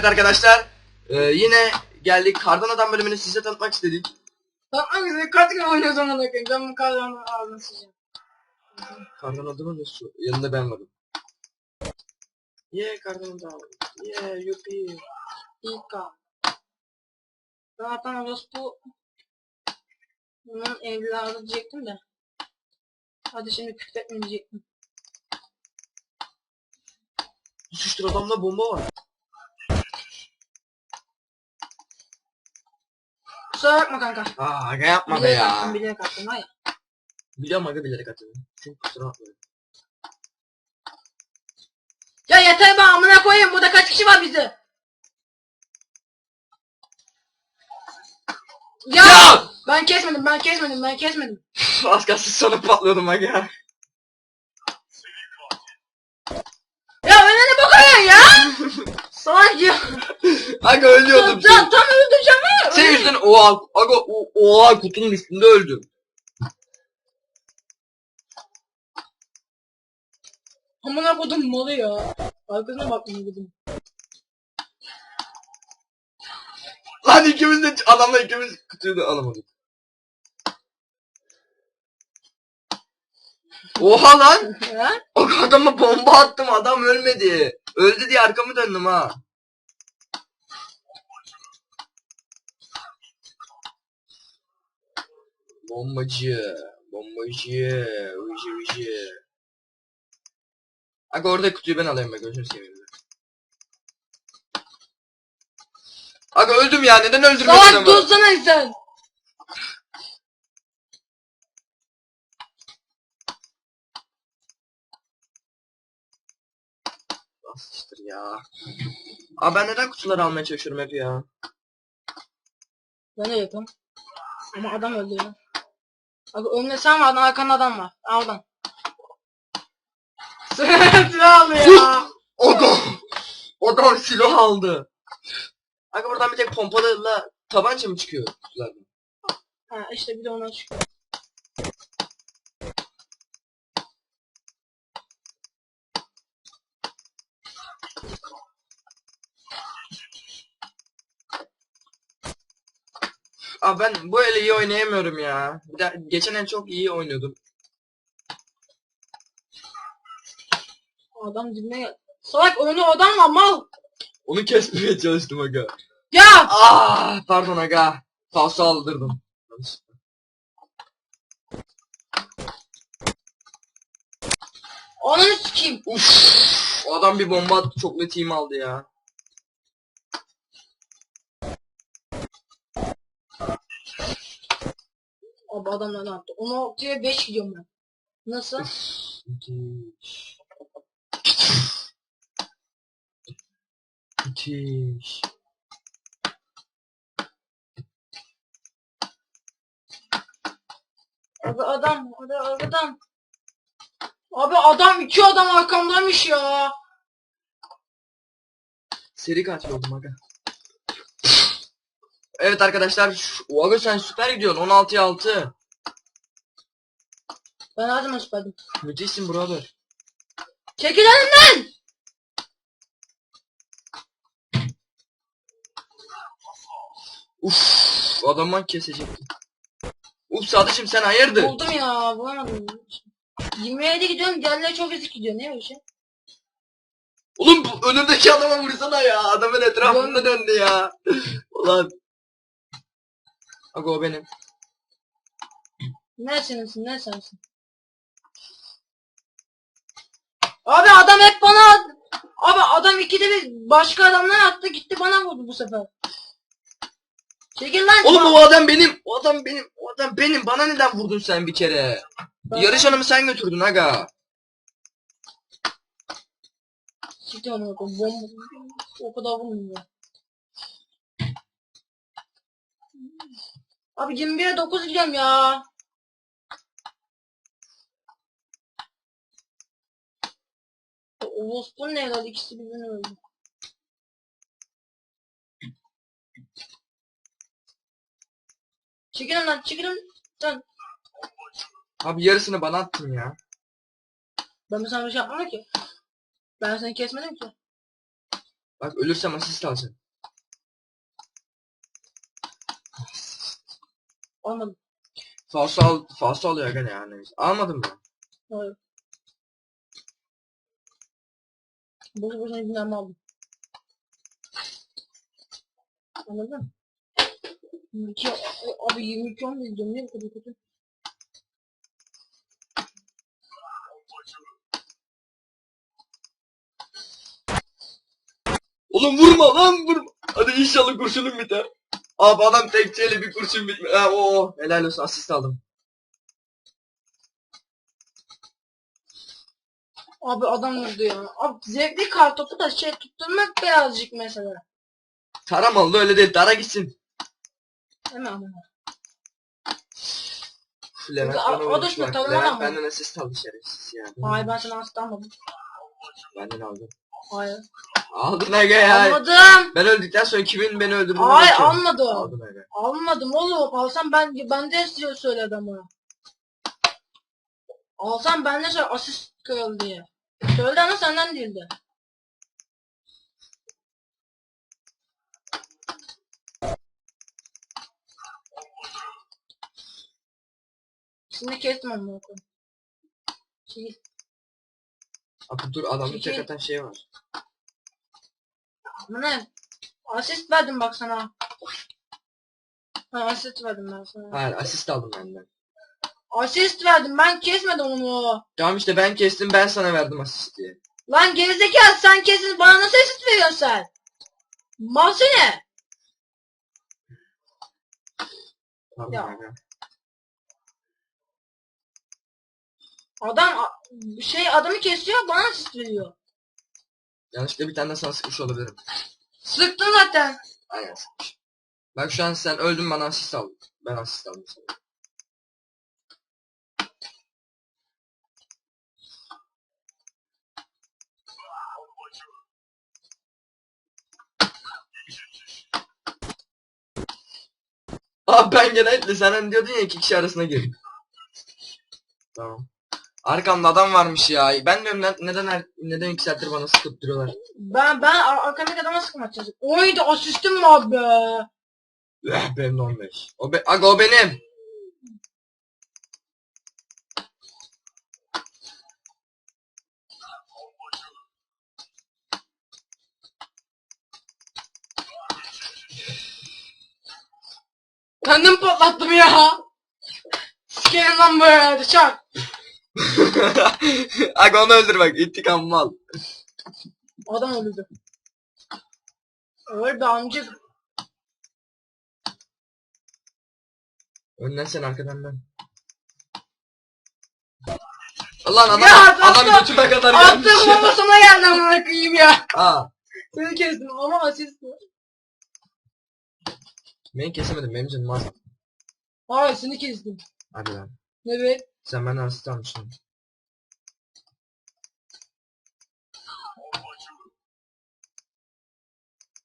Evet arkadaşlar e, yine geldik kardan adam bölümünü size tanıtmak istedik. Lan hangisi kaç gün oynuyor zaman bakayım. Ben bu kadar ağzını sıcağım. Kardan adamın da şu yanında ben varım. Ye kardan adam. Ye yupi. İlka. Zaten orospu bunun evladı diyecektim de. Hadi şimdi küfretme diyecektim. Sıçtır adamda bomba var. Kusura bakma kanka. Aa aga yapma be Bilerek ya. attım bilerek attım hayır. Biliyorum aga bilerek atıyor. Çünkü kusura bakma. Ya yeter be amına koyayım burada kaç kişi var bizde? Ya! Ya! Ben kesmedim ben kesmedim ben kesmedim. Az kalsın sana patlıyordum aga. Ya önüne bakıyorsun ya! Salak ya! Aga ölüyordum Tam, seni. tam öldüreceğim ya! Senin yüzünden oha aga o, oha kutunun üstünde öldüm. Amına kodum malı ya. Arkasına bakmıyor dedim. Lan ikimiz de adamla ikimiz kutuyu da alamadık. Oha lan! Ha? O adama bomba attım adam ölmedi. Öldü diye arkamı döndüm ha. Bombacı, bombacı, ucu ucu. Aga orada kutuyu ben alayım be gözünü seveyim. be. Aga öldüm ya neden öldürmedin Salak dursana sen! Bastır ya. Aa ben neden kutuları almaya çalışıyorum hep ya? Ben de yapıyorum. Ama adam öldü ya. Bak önümde sen vardın arkanda adam var. Al Oradan. Silah aldı ya. Adam! Adam silah aldı. Aga buradan bir tek pompalı tabanca mı çıkıyor kutulardan? Ha işte bir de ona çıkıyor. Aa ben bu ele iyi oynayamıyorum ya. Bir de geçen el çok iyi oynuyordum. Adam dibine. Salak önünde adam var mal. Onu kesmeye çalıştım aga. Ya! Ah pardon aga. Falso aldırdım. Onu sikeyim. Uf, o adam bir bomba attı çok net team aldı ya. Abi adamlar ne yaptı? 16'ya 5 gidiyorum ben. Nasıl? Müthiş. Müthiş. Abi adam, abi adam. Abi adam iki adam arkamdaymış ya. Seri katil oldum aga. Evet arkadaşlar, şu- o aga sen süper gidiyorsun 16'ya 6. Ben her zaman süperdim. Müthişsin brother. Çekil önümden! Uf, adamı kesecektim. Uf Sadıç'ım sen hayırdır? Buldum ya, bulamadım. 27 gidiyorum, diğerleri çok ezik gidiyor. Ne o şey? Oğlum bu önümdeki adama vursana ya. Adamın etrafında döndü ya. Ulan. Aga o benim. Ne sensin, ne sensin? Abi adam hep bana... Abi adam ikide bir başka adamlar attı, gitti bana vurdu bu sefer. Çekil lan! Oğlum o adam benim. O adam benim. O adam benim. Bana neden vurdun sen bir kere? Ben- Yarış hanımı sen götürdün aga. Siktir onu bakalım. Bomba. O kadar vurmuyor. Abi 21'e 9 gidiyorum ya. Oğuz bu ne lan ikisi birbirine öldü. Çekilin lan çekilin. Sen. Abi yarısını bana attın ya. Ben sana bir şey yapmadım ki. Ben seni kesmedim ki. Bak ölürsem asist alacağım. Olmadı. Falso al, falso alıyor aga yani. Almadın mı? Hayır. Boşu boşuna dinlenme aldım. Anladın mı? 22, abi 22 10 izliyorum niye bu kadar kötü? Oğlum vurma lan vurma. Hadi inşallah kurşunum biter. Abi adam tekçeyle bir kurşun bitme. Ha, oo, helal olsun asist aldım. Abi adam vurdu ya. Abi zevkli kartopu da şey tutturmak birazcık mesela. Taramalı öyle değil. Dara gitsin. Hemen ama. Üf, Levent O- bana o da vurmuş şunu bak. tanımam Levent ama. benden asist aldı şerefsiz ya. Hayır ben sana asist almadım. Benden aldı. Hayır. Aldın aga ya. Almadım. Ben öldükten sonra kimin beni öldürdüğünü Hayır bakıyorum. almadım. Aldın aga. Almadım oğlum. Alsam ben ben de size söyledi ama. Alsam ben de söyle asist kırıldı diye. Söyledi ama senden değildi. Şimdi kestim onu. Şey, Abi dur adamın Çekil. tek atan şey var. bu ne? Asist verdim bak sana. Ha, asist verdim ben sana. Hayır asist aldım benden. Asist verdim ben kesmedim onu. Tamam işte ben kestim ben sana verdim asist diye. Lan gerizekalı sen kesin bana nasıl asist veriyorsun sen? Mahsene. Pardon Ya. aga. Adam a- şey adamı kesiyor bana asist veriyor. Yanlışlıkla bir tane de sana sıkmış olabilirim. Sıktın zaten. Aynen sıkmış. Bak şu an sen öldün bana asist aldın. Ben asist aldım sana. Abi ben genellikle senden diyordun ya iki kişi arasına gir. Tamam. Arkamda adam varmış ya. Ben diyorum ne- neden her- neden saattir bana sıkıp duruyorlar. Ben ben ar- arkamdaki adama sıkma çocuk. Oydu asistim var be. Eh, benim de 15. O be Aga o benim. Kendim patlattım ya. Sikerim lan böyle çak. Aga onu öldür bak intikamımı al. Adam öldü. Öl be amcık. Önden sen arkadan ben. Lan adam, Ya, adam götüme kadar gelmiş Attım sana geldi amına koyayım ya. Aa, Seni kestim ama asist var. Beni kesemedim benim canım az. Hayır seni kestim. Hadi lan. Evet. Sen benden asist almışsın.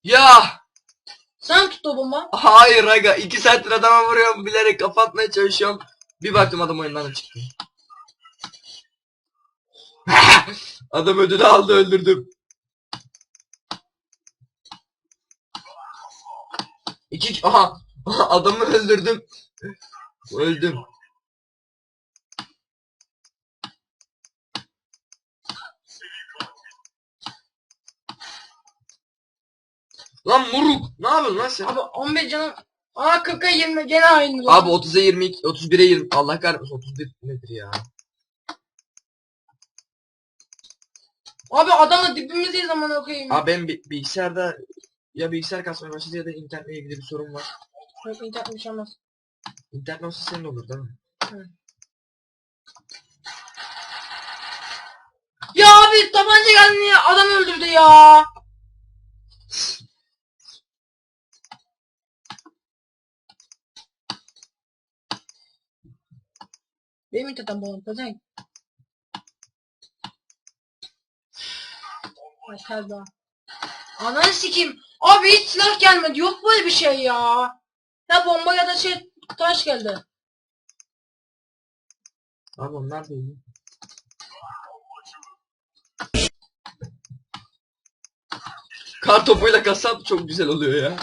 Ya! Sen tut topuma. Hayır aga iki saattir adama vuruyorum bilerek kapatmaya çalışıyorum. Bir baktım adam oyundan çıktı. adam ödülü aldı öldürdüm. İki aha adamı öldürdüm. Öldüm. Lan muruk ne yapıyorsun lan sen? Abi 15 canım. Aa 40'a 20 gene aynı. lan. Abi 30'a 22, 31'e 20. Allah kahretmesin 31 nedir ya? Abi adamla dibimizdeyiz amına koyayım. Abi benim bi- bilgisayarda ya bilgisayar kasmaya başladı ya da internetle ilgili bir sorun var. Yok internet bir şey olmaz. İnternet olsa senin olur değil mi? Ya abi tabanca geldi ya adam öldürdü ya. Benim internetim bu. Sen. Yeter daha. Ananı sikeyim. Abi hiç silah gelmedi. Yok böyle bir şey ya. Ya bomba ya da şey taş geldi. Abi onlar da iyi. Kar topuyla kasap çok güzel oluyor ya.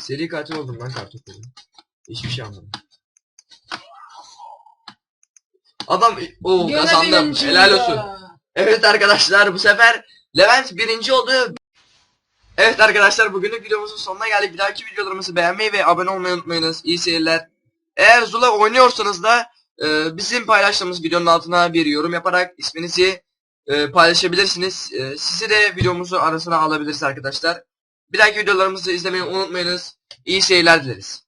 Seri katil oldum lan kar topuyla. Hiçbir şey anlamadım. Adam o Gene kazandım. birinci Helal ya. olsun. Evet arkadaşlar bu sefer Levent birinci oldu. Evet arkadaşlar bugünlük videomuzun sonuna geldik. Bir dahaki videolarımızı beğenmeyi ve abone olmayı unutmayınız. İyi seyirler. Eğer Zula oynuyorsanız da e, bizim paylaştığımız videonun altına bir yorum yaparak isminizi e, paylaşabilirsiniz. E, sizi de videomuzun arasına alabiliriz arkadaşlar. Bir dahaki videolarımızı izlemeyi unutmayınız. İyi seyirler dileriz.